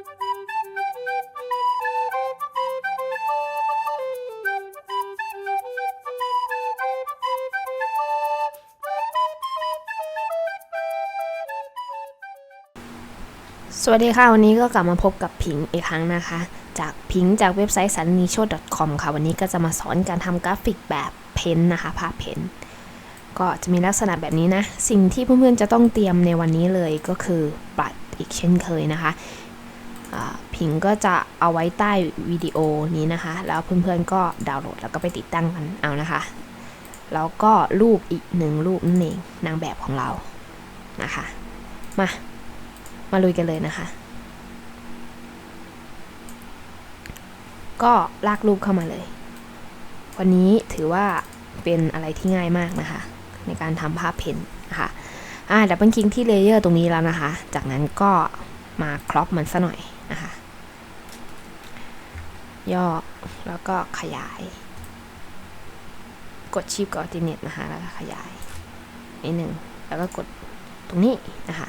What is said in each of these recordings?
สวัสดีค่ะ วันนี้ก็กลับมาพบกับพิงอีกครั้งนะคะ จากพิงจากเว็บไซต์ sunnisho.com ค่ะ วันนี้ก็จะมาสอนการทำกราฟิกแบบเพ้นท์นะคะภาพเพ้นท์ก็จะมีลักษณะแบบนี้นะ สิ่งที่เพื่อนๆจะต้องเตรียมในวันนี้เลยก็คือบัตรอีกเช่นเคยนะคะ พิงก็จะเอาไว้ใต้วิดีโอนี้นะคะ แล้วเพื่อนๆก็ดาวน์โหลดแล้วก็ไปติดตั้งกันเอานะคะ แล้วก็รูปอีกหนึ่งรูปนั่นเองนางแบบของเรานะคะ มา มาลุยกันเลยนะคะ ก็ลากรูปเข้ามาเลย วันนี้ถือว่าเป็นอะไรที่ง่ายมากนะคะ ในการทำภาพเพนท์นะคะอ่าดับเบิลคลิกที่เลเยอร์ตรงนี้แล้วนะคะ จากนั้นก็มาครอปมันซะหน่อย ย่อแล้วก็ขยาย กดชิปกับออติเนตนะคะแล้วก็ขยายนิดหนึ่งแล้วก็กดตรงนี้นะคะ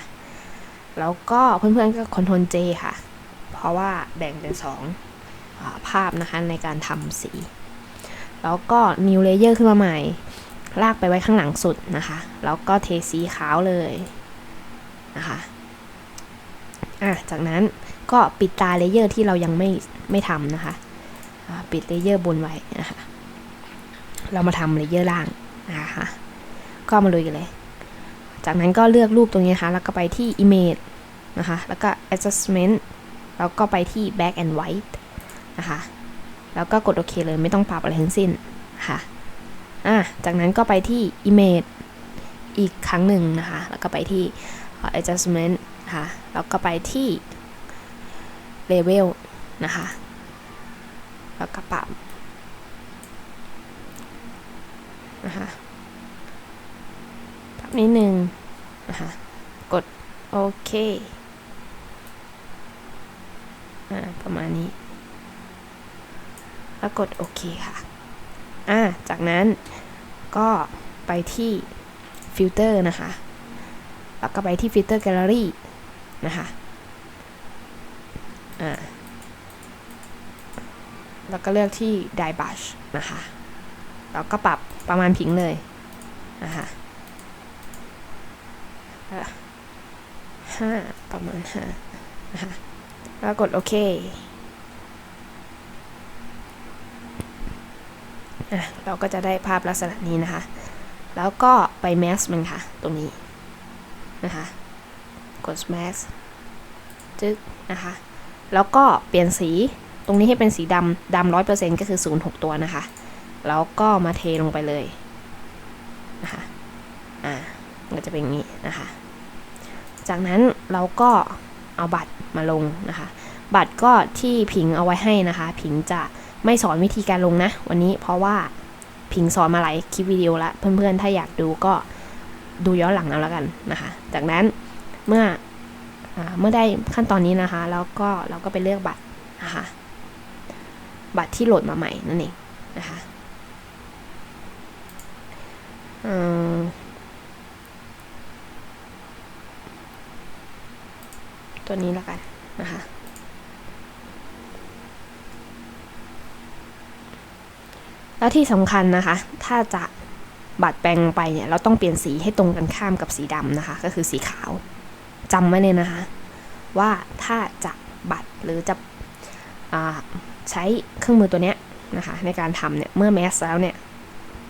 แล้วก็เพื่อนๆก็ Ctrl J ค่ะ เพราะว่าแบ่งเป็นสองภาพนะคะในการทำสี แล้วก็ New Layer ขึ้นมาใหม่ ลากไปไว้ข้างหลังสุดนะคะ แล้วก็เทสีขาวเลยนะคะอะจากนั้นก็ปิดตาเลเยอร์ที่เรายังไม่ไม่ทำนะคะ ปิดเลเยอร์บนไว้นะคะเรามาทำเลเยอร์ล่างนะคะก็มาลุยกันเลย จากนั้นก็เลือกรูปตรงนี้นะคะ แล้วก็ไปที่ image นะคะ แล้วก็ adjustment แล้วก็ไปที่ black and white นะคะ แล้วก็กดโอเคเลยไม่ต้องปรับอะไรทั้งสิ้นค่ะอะจากนั้นก็ไปที่ image อีกครั้งหนึ่งนะคะ แล้วก็ไปที่ adjustment นะคะแล้วก็ไปที่ level นะคะ แล้วก็ปรับนะคะปรับนิดนึงนะคะกดโอเคอ่าประมาณนี้ แล้วกดโอเคค่ะอ่าจากนั้นก็ไปที่ฟิลเตอร์นะคะ แล้วก็ไปที่ฟิลเตอร์แกลเลอรี่นะคะอ่า แล้วก็เลือกที่ Die Brush นะคะแล้วก็ปรับประมาณพิงเลยนะคะห้าประมาณห้านะคะแล้วกดโอเคอะเราก็จะได้ภาพลักษณะนี้นะคะ แล้วก็ไปแมสมันค่ะ ตรงนี้นะคะ กดแมสจึ๊กนะคะ แล้วก็เปลี่ยนสี ตรงนี้ให้เป็นสีดำดำร้อยเปอร์เซ็นต์ก็คือศูนย์หกตัวนะคะ แล้วก็มาเทลงไปเลยนะคะอ่ามันก็จะเป็นอย่างนี้นะคะ จากนั้นเราก็เอาบัตรมาลงนะคะ บัตรก็ที่พิงเอาไว้ให้นะคะพิงจะไม่สอนวิธีการลงนะ วันนี้เพราะว่าพิงสอนมาหลายคลิปวิดีโอแล้วเพื่อนๆ ถ้าอยากดูก็ดูย้อนหลังเอาแล้วกันนะคะ จากนั้นเมื่ออเมื่อได้ขั้นตอนนี้นะคะ แล้วก็เราก็ไปเลือกบัตรนะคะ บัตรที่โหลดมาใหม่นั่นเองนะคะตัวนี้แล้วกันนะคะแล้วที่สำคัญนะคะ ถ้าจะบัตรแปลงไปเนี่ย เราต้องเปลี่ยนสีให้ตรงกันข้ามกับสีดำนะคะ ก็คือสีขาวจำไว้เลยนะคะ ว่าถ้าจะบัตรหรือจะ ใช้เครื่องมือตัวเนี้ยนะคะในการทำเนี่ยเมื่อแมสแล้วเนี่ย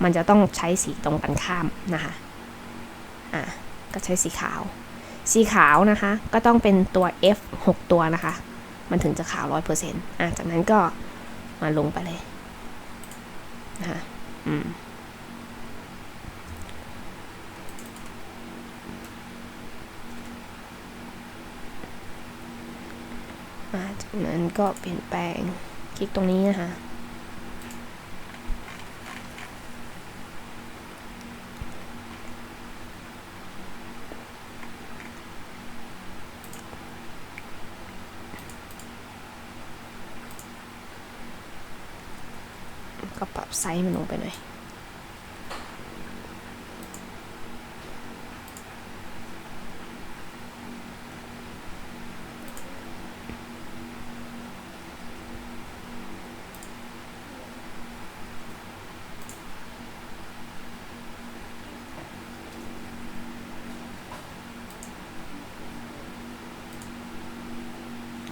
มันจะต้องใช้สีตรงกันข้ามนะคะอะก็ใช้สีขาว สีขาวนะคะก็ต้องเป็นตัว F 6 ตัวนะคะ มันถึงจะขาว 100%อะจากนั้นก็มาลงไปเลยนะคะอืมจากนั้นก็เปลี่ยนแปลง คลิกตรงนี้นะคะก็ปรับไซส์มันลงไปหน่อย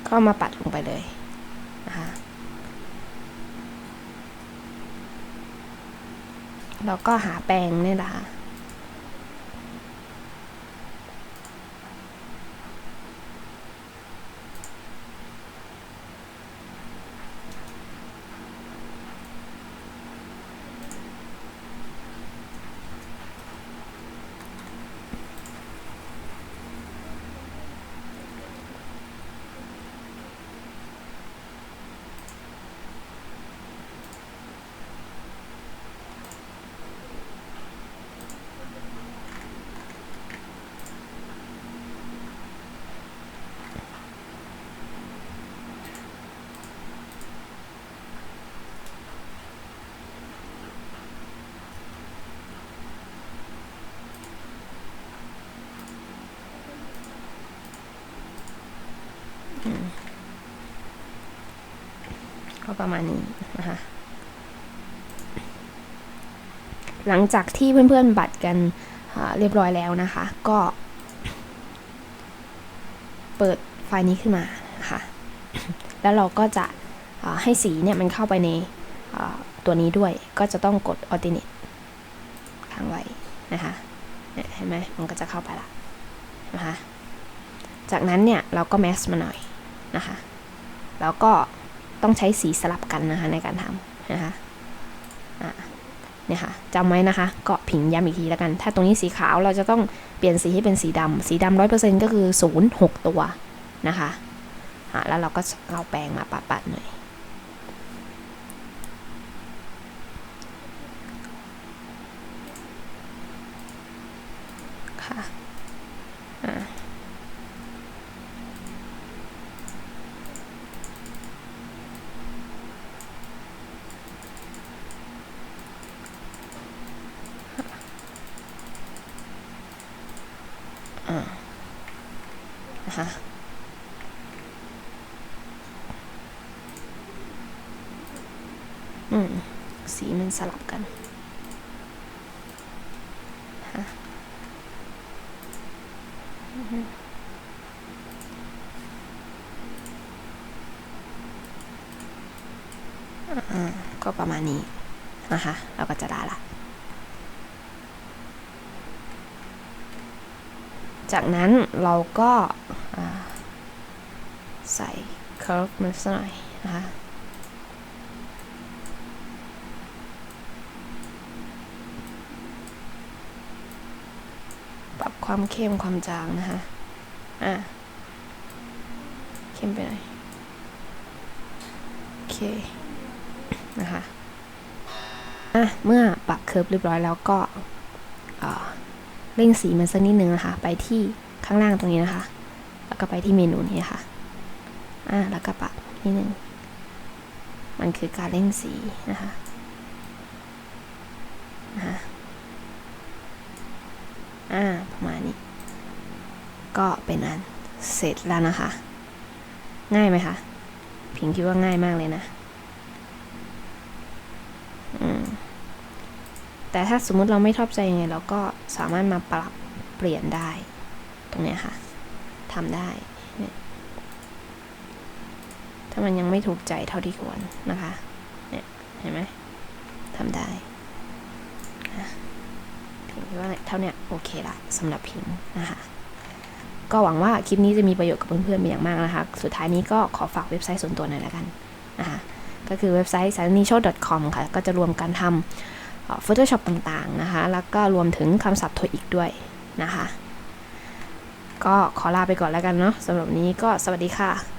ก็มาปัดลงไปเลยนะคะแล้วก็หาแปรงนี่แหละค่ะ ก็ประมาณนี้นะคะ หลังจากที่เพื่อนๆบัตรกันเรียบร้อยแล้วนะคะ ก็ เปิดไฟล์นี้ขึ้นมานะคะแล้วเราก็จะให้สีเนี่ยมันเข้าไปในตัวนี้ด้วย ก็จะต้องกด alternate ค้างไว้นะคะเนี่ยเห็นไหมมันก็จะเข้าไปละนะคะ จากนั้นเนี่ยเราก็แมสมาหน่อย นะคะ แล้วก็ต้องใช้สีสลับกันนะคะในการทำนะคะเนี่ยค่ะจำไว้นะคะก็ผิงย้ำอีกทีแล้วกัน ถ้าตรงนี้สีขาวเราจะต้องเปลี่ยนสีให้เป็นสีดำสีดำร้อยเปอร์เซ็นต์ก็คือศูนย์หกตัวนะคะแล้วเราก็เอาแปรงมาปัดๆหน่อยค่ะ นะคะอืม สีมันสลับกันนะอือฮึอ่าก็ประมาณนี้นะคะ เราก็จะได้ละ จากนั้นเราก็าใส่ curve มันสักหน่อยนะคะปรับความเข้มความจางนะคะอะเข้มไปหน่อยโอเคนะคะอะเมื่อปรับเคิร์ฟเรียบร้อยแล้วก็อ่า เร่งสีมันสักนิดนึงนะคะ ไปที่ข้างล่างตรงนี้นะคะ แล้วก็ไปที่เมนูนี้ค่ะ อ่า แล้วก็ปรับนิดนึง มันคือการเร่งสีนะคะนะคะอ่า ประมาณนี้ ก็เป็นอันเสร็จแล้วนะคะ ง่ายไหมคะ พิงคิดว่าง่ายมากเลยนะอืมแต่ถ้าสมมุติเราไม่ชอบใจยังไงเราก็ สามารถมาปรับเปลี่ยนได้ ตรงนี้ค่ะทำได้ ถ้ามันยังไม่ถูกใจเท่าที่ควรนะคะ เนี่ย เห็นไหมทำได้พิงคิดว่าเท่าเนี้ยโอเคละสำหรับพิงนะคะ ก็หวังว่าคลิปนี้จะมีประโยชน์กับเพื่อนๆเป็นอย่างมากนะคะ สุดท้ายนี้ก็ขอฝากเว็บไซต์ส่วนตัวหน่อยละกันนะคะ ก็คือเว็บไซต์ s a l n i s h o w c o m ค่ะ ก็จะรวมการทำ Photoshop ต่างๆ นะคะ แล้วก็รวมถึงคำศัพท์โทอีกด้วยนะคะ ก็ขอลาไปก่อนแล้วกันเนาะสำหรับนี้ก็สวัสดีค่ะ